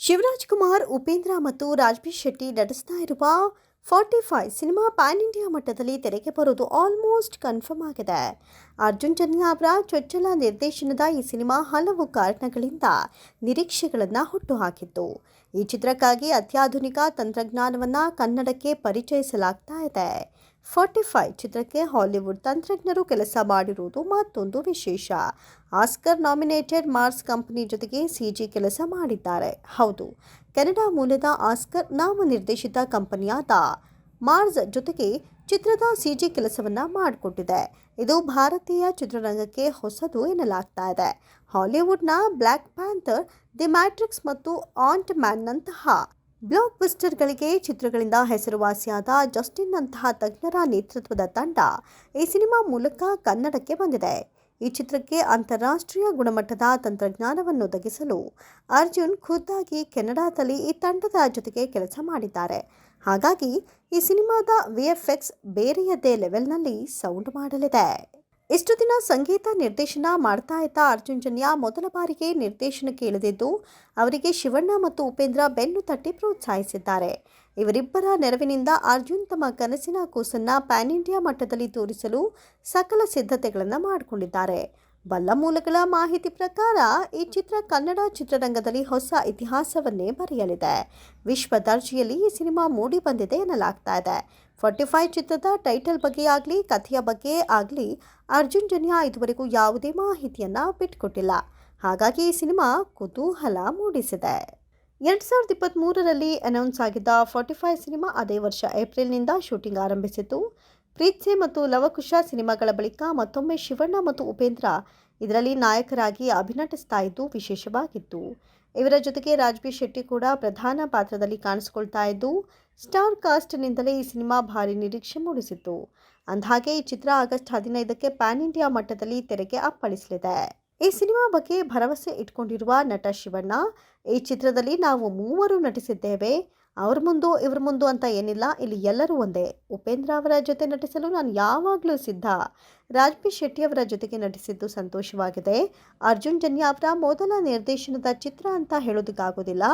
ಶಿವರಾಜ್ ಕುಮಾರ್, ಉಪೇಂದ್ರ ಮತ್ತು ರಾಜ್ಬೀರ್ ಶೆಟ್ಟಿ ನಟಿಸ್ತಾ ಇರುವ forty five cinema pan India ಮಟ್ಟದಲ್ಲಿ ತೆರೆಗೆ ಬರೋದು ಆಲ್ಮೋಸ್ಟ್ ಕನ್ಫರ್ಮ್ ಆಗಿದೆ. ಅರ್ಜುನ್ ಜನ್ಯ ಅವರ ಚೊಚ್ಚಲ ನಿರ್ದೇಶನದ ಈ ಸಿನಿಮಾ ಹಲವು ಕಾರಣಗಳಿಂದ ನಿರೀಕ್ಷೆಗಳನ್ನು ಹುಟ್ಟುಹಾಕಿತ್ತು ಈ ಚಿತ್ರಕ್ಕಾಗಿ ಅತ್ಯಾಧುನಿಕ ತಂತ್ರಜ್ಞಾನವನ್ನು ಕನ್ನಡಕ್ಕೆ ಪರಿಚಯಿಸಲಾಗ್ತಾ ಇದೆ. ಫಾರ್ಟಿ ಫೈವ್ ಚಿತ್ರಕ್ಕೆ ಹಾಲಿವುಡ್ ತಂತ್ರಜ್ಞರು ಕೆಲಸ ಮಾಡಿರುವುದು ಮತ್ತೊಂದು ವಿಶೇಷ. ಆಸ್ಕರ್ ನಾಮಿನೇಟೆಡ್ ಮಾರ್ಸ್ ಕಂಪನಿ ಜೊತೆಗೆ ಸಿಜಿ ಕೆಲಸ ಮಾಡಿದ್ದಾರೆ. ಹೌದು, ಕೆನಡಾ ಮೂಲದ ಆಸ್ಕರ್ ನಾಮನಿರ್ದೇಶಿತ ಕಂಪನಿಯಾದ ಮಾರ್ಸ್ ಜೊತೆಗೆ ಚಿತ್ರದ ಸಿಜಿ ಕೆಲಸವನ್ನ ಮಾಡಿಕೊಟ್ಟಿದೆ. ಇದು ಭಾರತೀಯ ಚಿತ್ರರಂಗಕ್ಕೆ ಹೊಸದು ಎನ್ನಲಾಗ್ತಾ ಇದೆ. ಹಾಲಿವುಡ್ನ ಬ್ಲ್ಯಾಕ್ ಪ್ಯಾಂಥರ್, ದಿ ಮ್ಯಾಟ್ರಿಕ್ಸ್ ಮತ್ತು ಆಂಟ್ ಮ್ಯಾನ್ನಂತಹ ಬ್ಲಾಕ್ ಬಸ್ಟರ್ಗಳಿಗೆ ಚಿತ್ರಗಳಿಂದ ಹೆಸರುವಾಸಿಯಾದ ಜಸ್ಟಿನ್ ಅಂತಹ ತಜ್ಞರ ನೇತೃತ್ವದ ತಂಡ ಈ ಸಿನಿಮಾ ಮೂಲಕ ಕನ್ನಡಕ್ಕೆ ಬಂದಿದೆ. ಈ ಚಿತ್ರಕ್ಕೆ ಅಂತಾರಾಷ್ಟ್ರೀಯ ಗುಣಮಟ್ಟದ ತಂತ್ರಜ್ಞಾನವನ್ನು ಒದಗಿಸಲು ಅರ್ಜುನ್ ಖುದ್ದಾಗಿ ಕೆನಡಾದಲ್ಲಿ ಈ ತಂಡದ ಜೊತೆಗೆ ಕೆಲಸ ಮಾಡಿದ್ದಾರೆ. ಹಾಗಾಗಿ ಈ ಸಿನಿಮಾದ ವಿ ಎಫ್ ಎಕ್ಸ್ ಬೇರೆಯದೇ ಲೆವೆಲ್ನಲ್ಲಿ ಸೌಂಡ್ ಮಾಡಲಿದೆ. ಇಷ್ಟು ದಿನ ಸಂಗೀತ ನಿರ್ದೇಶನ ಮಾಡ್ತಾ ಇದ್ದ ಅರ್ಜುನ್ ಜನ್ಯ ಮೊದಲ ಬಾರಿಗೆ ನಿರ್ದೇಶನ ಇಳಿದಿದ್ದು, ಅವರಿಗೆ ಶಿವಣ್ಣ ಮತ್ತು ಉಪೇಂದ್ರ ಬೆನ್ನು ತಟ್ಟಿ ಪ್ರೋತ್ಸಾಹಿಸಿದ್ದಾರೆ. ಇವರಿಬ್ಬರ ನೆರವಿನಿಂದ ಅರ್ಜುನ್ ತಮ್ಮ ಕನಸಿನ ಕೂಸನ್ನು ಪ್ಯಾನ್ ಇಂಡಿಯಾ ಮಟ್ಟದಲ್ಲಿ ತೋರಿಸಲು ಸಕಲ ಸಿದ್ಧತೆಗಳನ್ನು ಮಾಡಿಕೊಂಡಿದ್ದಾರೆ. ಬಲ್ಲ ಮೂಲಗಳ ಮಾಹಿತಿ ಪ್ರಕಾರ, ಈ ಚಿತ್ರ ಕನ್ನಡ ಚಿತ್ರರಂಗದಲ್ಲಿ ಹೊಸ ಇತಿಹಾಸವನ್ನೇ ಬರೆಯಲಿದೆ. ವಿಶ್ವ ದರ್ಜೆಯಲ್ಲಿ ಈ ಸಿನಿಮಾ ಮೂಡಿ ಬಂದಿದೆ ಎನ್ನಲಾಗ್ತಾ ಇದೆ. ಫಾರ್ಟಿ ಫೈವ್ ಚಿತ್ರದ ಟೈಟಲ್ ಬಗ್ಗೆ ಆಗಲಿ ಕಥೆಯ ಬಗ್ಗೆ ಆಗಲಿ, ಅರ್ಜುನ್ ಜನ್ಯಾ ಇದುವರೆಗೂ ಯಾವುದೇ ಮಾಹಿತಿಯನ್ನು ಬಿಟ್ಕೊಟ್ಟಿಲ್ಲ. ಹಾಗಾಗಿ ಈ ಸಿನಿಮಾ ಕುತೂಹಲ ಮೂಡಿಸಿದೆ. ಎರಡು ಸಾವಿರದ ಇಪ್ಪತ್ತ್ಮೂರರಲ್ಲಿ ಅನೌನ್ಸ್ ಆಗಿದ್ದ ಫಾರ್ಟಿ ಫೈವ್ ಸಿನಿಮಾ ಅದೇ ವರ್ಷ ಏಪ್ರಿಲ್ನಿಂದ ಶೂಟಿಂಗ್ ಆರಂಭಿಸಿತು ಪ್ರೀತ್ಸೆ ಮತ್ತು ಲವಕುಶ ಸಿನಿಮಾಗಳ ಬಳಿಕ ಮತ್ತೊಮ್ಮೆ ಶಿವಣ್ಣ ಮತ್ತು ಉಪೇಂದ್ರ ಇದರಲ್ಲಿ ನಾಯಕರಾಗಿ ಅಭಿನಟಿಸ್ತಾ ಇದ್ದು ವಿಶೇಷವಾಗಿತ್ತು ಇವರ ಜೊತೆಗೆ ರಾಜ್ಬೀರ್ ಶೆಟ್ಟಿ ಕೂಡ ಪ್ರಧಾನ ಪಾತ್ರದಲ್ಲಿ ಕಾಣಿಸಿಕೊಳ್ತಾ ಇದ್ದು, ಸ್ಟಾರ್ ಕಾಸ್ಟ್ನಿಂದಲೇ ಈ ಸಿನಿಮಾ ಭಾರಿ ನಿರೀಕ್ಷೆ ಮೂಡಿಸಿತ್ತು. ಅಂದಹಾಗೆ, ಈ ಚಿತ್ರ ಆಗಸ್ಟ್ ಹದಿನೈದಕ್ಕೆ ಪ್ಯಾನ್ ಇಂಡಿಯಾ ಮಟ್ಟದಲ್ಲಿ ತೆರೆಗೆ ಅಪ್ಪಳಿಸಲಿದೆ. ಈ ಸಿನಿಮಾ ಬಗ್ಗೆ ಭರವಸೆ ಇಟ್ಕೊಂಡಿರುವ ನಟ ಶಿವಣ್ಣ, ಈ ಚಿತ್ರದಲ್ಲಿ ನಾವು ಮೂವರು ನಟಿಸಿದ್ದೇವೆ. ಅವ್ರ ಮುಂದು, ಇವ್ರ ಮುಂದು ಅಂತ ಏನಿಲ್ಲ. ಇಲ್ಲಿ ಎಲ್ಲರೂ ಒಂದೇ. ಉಪೇಂದ್ರ ಅವರ ಜೊತೆ ನಟಿಸಲು ನಾನು ಯಾವಾಗಲೂ ಸಿದ್ಧ. ರಾಜ್ಬೀರ್ ಶೆಟ್ಟಿ ಅವರ ಜೊತೆಗೆ ನಟಿಸಿದ್ದು ಸಂತೋಷವಾಗಿದೆ. ಅರ್ಜುನ್ ಜನ್ಯ ಅವರ ಮೊದಲ ನಿರ್ದೇಶನದ ಚಿತ್ರ ಅಂತ ಹೇಳೋದಕ್ಕಾಗೋದಿಲ್ಲ.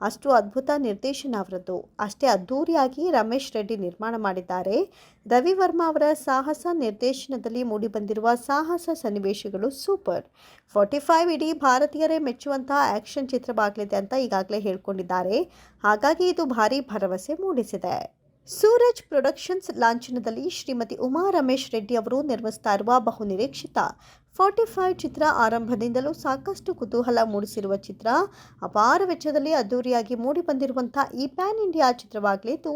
ಅಷ್ಟು ಅದ್ಭುತ ನಿರ್ದೇಶನ ಅವರದ್ದು. ಅಷ್ಟೇ ಅದ್ಧೂರಿಯಾಗಿ ರಮೇಶ್ ರೆಡ್ಡಿ ನಿರ್ಮಾಣ ಮಾಡಿದ್ದಾರೆ. ರವಿ ವರ್ಮಾ ಅವರ ಸಾಹಸ ನಿರ್ದೇಶನದಲ್ಲಿ ಮೂಡಿಬಂದಿರುವ ಸಾಹಸ ಸನ್ನಿವೇಶಗಳು ಸೂಪರ್. ಫಾರ್ಟಿ ಫೈವ್ ಇಡೀ ಭಾರತೀಯರೇ ಮೆಚ್ಚುವಂತಹ ಆ್ಯಕ್ಷನ್ ಚಿತ್ರವಾಗಲಿದೆ ಅಂತ ಈಗಾಗಲೇ ಹೇಳ್ಕೊಂಡಿದ್ದಾರೆ. ಹಾಗಾಗಿ ಇದು ಭಾರೀ ಭರವಸೆ ಮೂಡಿಸಿದೆ. ಸೂರಜ್ ಪ್ರೊಡಕ್ಷನ್ಸ್ ಲಾಂಛನದಲ್ಲಿ ಶ್ರೀಮತಿ ಉಮಾ ರಮೇಶ್ ರೆಡ್ಡಿ ಅವರು ನಿರ್ಮಿಸ್ತಾ ಇರುವ ಬಹುನಿರೀಕ್ಷಿತ ಫಾರ್ಟಿ ಫೈವ್ ಚಿತ್ರ ಆರಂಭದಿಂದಲೂ ಸಾಕಷ್ಟು ಕುತೂಹಲ ಮೂಡಿಸಿರುವ ಚಿತ್ರ, ಅಪಾರ ವೆಚ್ಚದಲ್ಲಿ ಅದ್ದೂರಿಯಾಗಿ ಮೂಡಿಬಂದಿರುವಂಥ ಈ ಪ್ಯಾನ್ ಇಂಡಿಯಾ ಚಿತ್ರವಾಗಲಿದ್ದು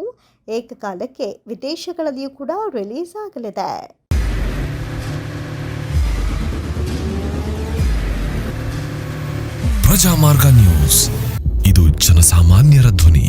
ಏಕಕಾಲಕ್ಕೆ ವಿದೇಶಗಳಲ್ಲಿಯೂ ಕೂಡ ರಿಲೀಸ್ ಆಗಲಿದೆ. ಪ್ರಜಾಮಾರ್ಗ ನ್ಯೂಸ್. ಇದು ಜನಸಾಮಾನ್ಯರ ಧ್ವನಿ.